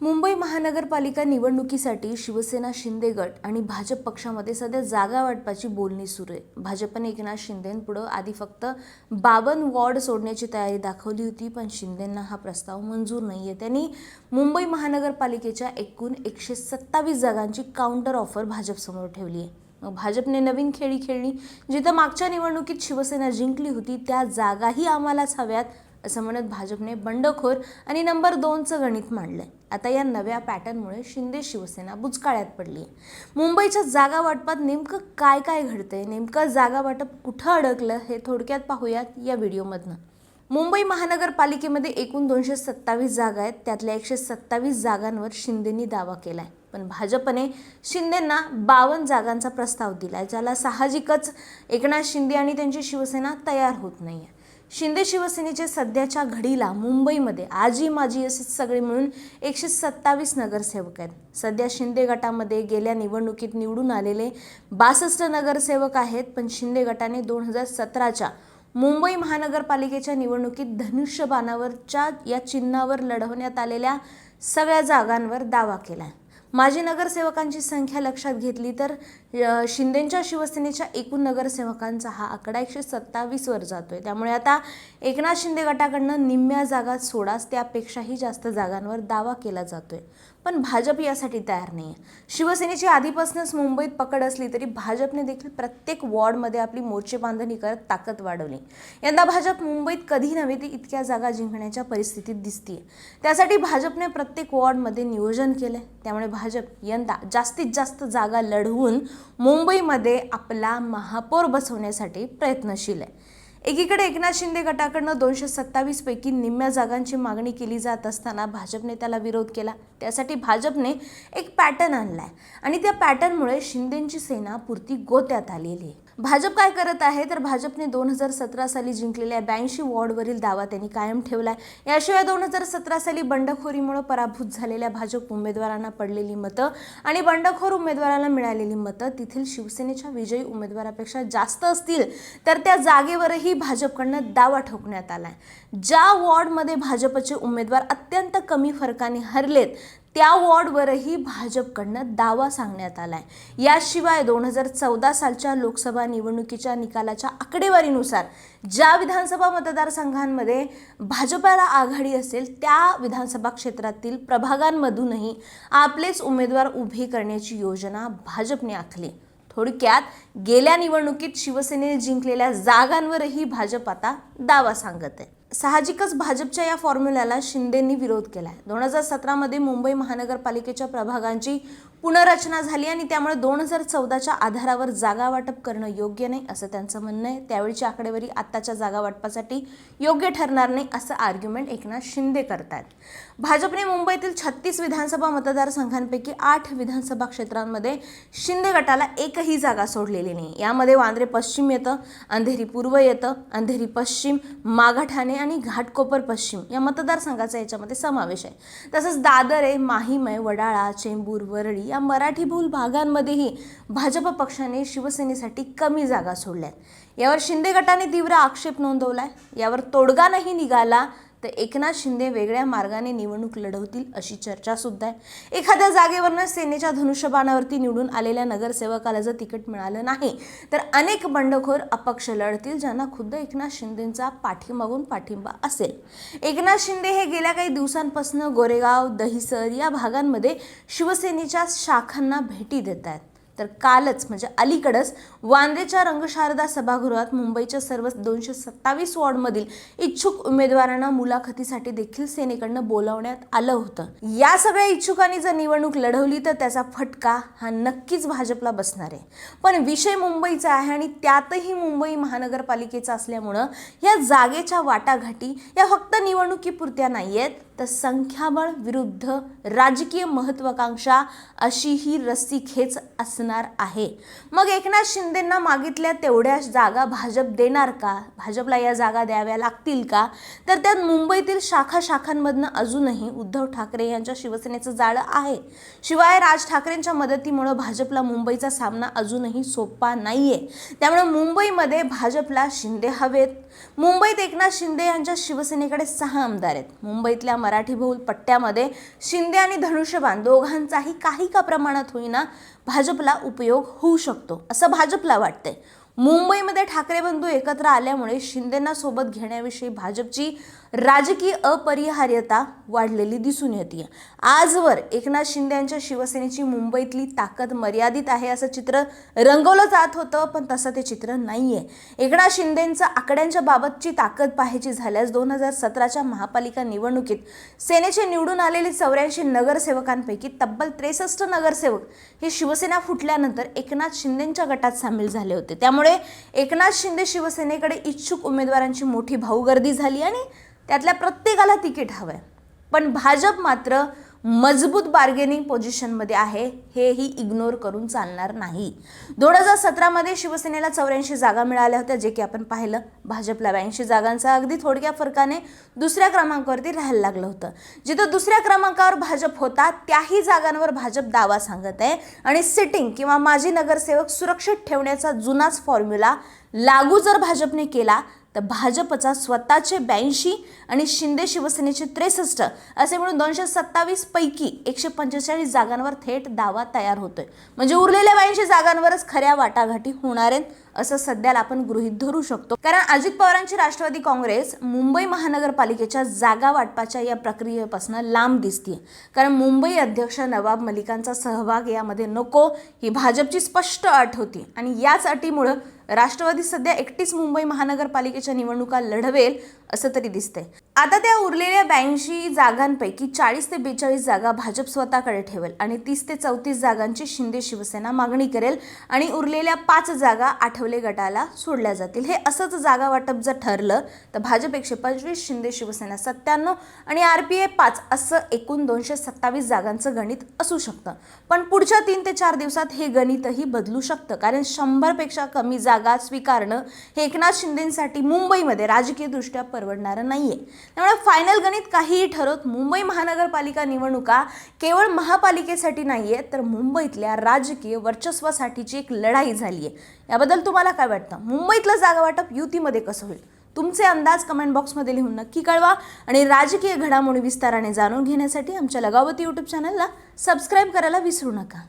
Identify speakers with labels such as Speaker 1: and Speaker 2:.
Speaker 1: मुंबई महानगरपालिका निवडणुकीसाठी शिवसेना शिंदे गट आणि भाजप पक्षामध्ये सध्या जागा वाटपाची बोलणी सुरू आहे. भाजपने एकनाथ शिंदेंपुढं आधी फक्त बावन वॉर्ड सोडण्याची तयारी दाखवली होती पण शिंदेंना हा प्रस्ताव मंजूर नाही आहे त्यांनी मुंबई महानगरपालिकेच्या एकूण एकशे सत्तावीस जागांची काउंटर ऑफर भाजपसमोर ठेवली आहे मग भाजपने नवीन खेळी खेळली. जिथं मागच्या निवडणुकीत शिवसेना जिंकली होती त्या जागाही आम्हालाच हव्यात असं म्हणत भाजपने बंडखोर आणि नंबर दोनचं गणित मांडलंय. आता या नव्या पॅटर्नमुळे शिंदे शिवसेना बुचकाळ्यात पडली आहे मुंबईच्या जागा वाटपात नेमकं काय काय घडतंय नेमकं जागा वाटप कुठं अडकलं हे थोडक्यात पाहूयात या व्हिडिओमधनं. मुंबई महानगरपालिकेमध्ये एकूण दोनशे सत्तावीस जागा आहेत त्यातल्या एकशे सत्तावीस जागांवर शिंदेनी दावा केला आहे पण भाजपने शिंदेंना बावन्न जागांचा प्रस्ताव दिला आहे ज्याला साहजिकच एकनाथ शिंदे आणि त्यांची शिवसेना तयार होत नाही आहे शिंदे शिवसेनेचे सध्याच्या घडीला मुंबईमध्ये आजी माजी असे सगळे मिळून एकशे सत्तावीस नगरसेवक आहेत. सध्या शिंदे गटामध्ये गेल्या निवडणुकीत निवडून आलेले बासष्ट नगरसेवक आहेत पण शिंदे गटाने दोन हजार सतराच्या मुंबई महानगरपालिकेच्या निवडणुकीत धनुष्यबाणावरच्या या चिन्हावर लढवण्यात आलेल्या सगळ्या जागांवर दावा केला आहे माजी नगरसेवकांची संख्या लक्षात घेतली तर शिंदेंच्या शिंदेच्या शिवसेनेच्या एकूण नगरसेवकांचा हा आकडा एकशे सत्तावीसवर जातोय. त्यामुळे आता एकनाथ शिंदे गटाकडनं निम्म्या जागा सोडाच त्यापेक्षाही जास्त जागांवर दावा केला जातोय. पण भाजप यासाठी तयार नाही आहे शिवसेनेची आधीपासूनच मुंबईत पकड असली तरी भाजपने देखील प्रत्येक वॉर्डमध्ये आपली मोर्चे बांधणी करत ताकद वाढवली. यंदा भाजप मुंबईत कधी नव्हे ती इतक्या जागा जिंकण्याच्या परिस्थितीत दिसतीये. त्यासाठी भाजपने प्रत्येक वॉर्डमध्ये नियोजन केलं त्यामुळे भाजप यंदा जास्तीत जास्त जागा लढवून मुंबईमध्ये आपला महापौर बसवण्यासाठी प्रयत्नशील आहे. एकीकडे एकनाथ शिंदे गटाकडनं दोनशे सत्तावीस पैकी निम्म्या जागांची मागणी केली जात असताना भाजपने त्याला विरोध केला. त्यासाठी भाजपने एक पॅटर्न आणलाय. आणि त्या पॅटर्नमुळे शिंदेंची सेना पुरती गोत्यात आलेली आहे. भाजप काय करत आहे? तर भाजपने दोन हजार सतरा साली जिंकलेल्या ब्याऐंशी वॉर्डवरील दावा त्यांनी कायम ठेवला आहे याशिवाय दोन हजार सतरा साली बंडखोरीमुळे पराभूत झालेल्या भाजप उमेदवारांना पडलेली मतं आणि बंडखोर उमेदवाराला मिळालेली मतं तेथील शिवसेनेच्या विजयी उमेदवारापेक्षा जास्त असतील तर त्या जागेवरही भाजपकडनं दावा ठोकण्यात आला आहे ज्या वॉर्डमध्ये भाजपचे उमेदवार अत्यंत कमी फरकाने हरलेत त्या वॉर्डवरही भाजपकडनं दावा सांगण्यात आला आहे याशिवाय दोन हजार चौदा सालच्या लोकसभा निवडणुकीच्या निकालाच्या आकडेवारीनुसार ज्या विधानसभा मतदारसंघांमध्ये भाजपाला आघाडी असेल त्या विधानसभा क्षेत्रातील प्रभागांमधूनही आपलेच उमेदवार उभे करण्याची योजना भाजपने आखली. थोडक्यात गेल्या निवडणुकीत शिवसेनेने जिंकलेल्या जागांवरही भाजप आता दावा सांगत आहे. साहजिकच भाजपच्या या फॉर्म्युल्याला शिंदेंनी विरोध केला आहे दोन हजार सतरामध्ये मुंबई महानगरपालिकेच्या प्रभागांची पुनर्रचना झाली आणि त्यामुळे दोन हजार चौदाच्या आधारावर जागा वाटप करणं योग्य नाही असं त्यांचं म्हणणं आहे. त्यावेळीची आकडेवारी आत्ताच्या जागा वाटपासाठी योग्य ठरणार नाही असं आर्ग्युमेंट एकनाथ शिंदे करतात भाजपने मुंबईतील छत्तीस विधानसभा मतदारसंघांपैकी आठ विधानसभा क्षेत्रांमध्ये शिंदे गटाला एकही जागा सोडलेली नाही. यामध्ये वांद्रे पश्चिम येतं अंधेरी पूर्व येतं अंधेरी पश्चिम मागाठाणे आणि घाटकोपर पश्चिम या मतदारसंघाचा याच्यामध्ये समावेश आहे. तसंच दादर आहे माहीम आहे वडाळा चेंबूर वरळी या मराठीभूल भागांमध्येही भाजप पक्षाने शिवसेनेसाठी कमी जागा सोडल्यात. यावर शिंदे गटाने तीव्र आक्षेप नोंदवलाय. यावर तोडगा नाही निघाला. तर एकनाथ शिंदे वेगळ्या मार्गाने निवडणूक लढवतील अशी चर्चासुद्धा आहे. एखाद्या जागेवरनं सेनेच्या धनुष्यबाणावरती निवडून आलेल्या नगरसेवकाला जर तिकीट मिळालं नाही तर अनेक बंडखोर अपक्ष लढतील ज्यांना खुद्द एकनाथ शिंदेंचा पाठीमागून पाठिंबा असेल. एकनाथ शिंदे हे गेल्या काही दिवसांपासून गोरेगाव दहिसर या भागांमध्ये शिवसेनेच्या शाखांना भेटी देत आहेत तर कालच म्हणजे अलीकडच वांद्रेच्या रंगशारदा सभागृहात मुंबईच्या सर्व दोनशे सत्तावीस वॉर्डमधील इच्छुक उमेदवारांना मुलाखतीसाठी देखील सेनेकडनं बोलावण्यात आलं होतं. या सगळ्या इच्छुकांनी जर निवडणूक लढवली तर त्याचा फटका हा नक्कीच भाजपला बसणार आहे. पण विषय मुंबईचा आहे आणि त्यातही मुंबई महानगरपालिकेचा असल्यामुळं या जागेच्या वाटाघाटी या फक्त निवडणुकीपुरत्या नाही आहेत तर संख्याबळ विरुद्ध राजकीय महत्वाकांक्षा अशी ही रस्सीखेच असणार आहे. मग एकनाथ शिंदेंना मागितल्या तेवढ्या जागा भाजप देणार का? भाजपला या जागा द्याव्या लागतील का? तर त्यात मुंबईतील शाखा शाखांमधनं अजूनही उद्धव ठाकरे यांच्या शिवसेनेचं जाळं आहे. शिवाय राज ठाकरेंच्या मदतीमुळं भाजपला मुंबईचा सामना अजूनही सोपा नाहीये. त्यामुळे मुंबईमध्ये भाजपला शिंदे हवेत. मुंबईत एकनाथ शिंदे यांच्या शिवसेनेकडे सहा आमदार आहेत. मुंबईतल्या मराठी बहुल पट्ट्यामध्ये शिंदे आणि धनुष्यबाण दोघांचाही काही का प्रमाणात होईना भाजपला उपयोग होऊ शकतो असं भाजपला वाटतंय. मुंबईमध्ये ठाकरे बंधू एकत्र आल्यामुळे शिंदेना सोबत घेण्याविषयी भाजपची राजकीय अपरिहार्यता वाढलेली दिसून येते आजवर एकनाथ शिंदे यांच्या शिवसेनेची मुंबईतली ताकद मर्यादित आहे असं चित्र रंगवलं जात होतं पण तसं ते चित्र नाही आहे एकनाथ शिंदेंचं आकड्यांच्या बाबतची ताकद पाहायची झाल्यास दोन हजार सतराच्या महापालिका निवडणुकीत सेनेचे निवडून आलेले चौऱ्याऐंशी नगरसेवकांपैकी तब्बल त्रेसष्ट नगरसेवक हे शिवसेना फुटल्यानंतर एकनाथ शिंदेंच्या गटात सामील झाले होते. त्यामुळे एकनाथ शिंदे शिवसेनेकडे इच्छुक उमेदवारांची मोठी भाऊगर्दी झाली आणि त्यातल्या प्रत्येकाला तिकीट हवं आहे पण भाजप मात्र मजबूत बार्गेनिंग पोझिशनमध्ये आहे हेही इग्नोर करून चालणार नाही. दोन हजार सतरामध्ये शिवसेनेला चौऱ्याऐंशी जागा मिळाल्या होत्या जे की आपण पाहिलं. भाजपला ब्याऐंशी जागांचा अगदी थोडक्या फरकाने दुसऱ्या क्रमांकावरती राहायला लागलं होतं. जिथं दुसऱ्या क्रमांकावर भाजप होता त्याही जागांवर भाजप दावा सांगत आहे. आणि सिटिंग किंवा माजी नगरसेवक सुरक्षित ठेवण्याचा जुनाच फॉर्म्युला लागू जर भाजपने केला तर भाजपचा स्वतःचे ब्याऐंशी आणि शिंदे शिवसेनेचे त्रेसष्ट असे म्हणून दोनशे सत्तावीस पैकी एकशे पंचेचाळीस जागांवर थेट दावा तयार होतोय. म्हणजे उरलेल्या ब्याऐंशी जागांवरच खऱ्या वाटाघाटी होणार आहेत. असं सध्याला आपण गृहीत धरू शकतो. कारण अजित पवारांची राष्ट्रवादी काँग्रेस मुंबई महानगरपालिकेच्या जागा वाटपाच्या या प्रक्रियेपासून लांब दिसतीये. कारण मुंबई अध्यक्ष नवाब मलिकांचा सहभाग यामध्ये नको ही भाजपची स्पष्ट अट होती. आणि याच अटीमुळं राष्ट्रवादी सध्या एकटीच मुंबई महानगरपालिकेच्या निवडणुका लढवेल असं तरी दिसतंय. आता त्या उरलेल्या ब्याऐंशी जागांपैकी चाळीस ते बेचाळीस जागा भाजप स्वतःकडे ठेवेल आणि तीस ते चौतीस जागांची शिंदे शिवसेना मागणी करेल आणि उरलेल्या पाच जागा आठवले गटाला सोडल्या जातील. हे असंच जागा वाटप जर ठरलं तर भाजप एकशे पंचवीस शिंदे शिवसेना सत्त्याण्णव आणि आर पी आय पाच असं एकूण दोनशे सत्तावीस जागांचं गणित असू शकतं. पण पुढच्या तीन ते चार दिवसात हे गणितही बदलू शकतं कारण शंभरपेक्षा कमी जागा स्वीकारणं हे एकनाथ शिंदेसाठी मुंबईमध्ये राजकीयदृष्ट्या परवडणारं नाहीये. त्यामुळे फायनल गणित काहीही ठरवत मुंबई महानगरपालिका निवडणुका केवळ महापालिकेसाठी नाहीये तर मुंबईतल्या राजकीय वर्चस्वासाठीची एक लढाई झाली आहे याबद्दल तुम्हाला काय वाटतं? मुंबईतलं जागा वाटप युतीमध्ये कसं होईल? तुमचे अंदाज कमेंट बॉक्समध्ये लिहून नक्की कळवा आणि राजकीय घडामोडी विस्ताराने जाणून घेण्यासाठी आमच्या लगावती यूट्यूब चॅनलला सबस्क्राईब करायला विसरू नका.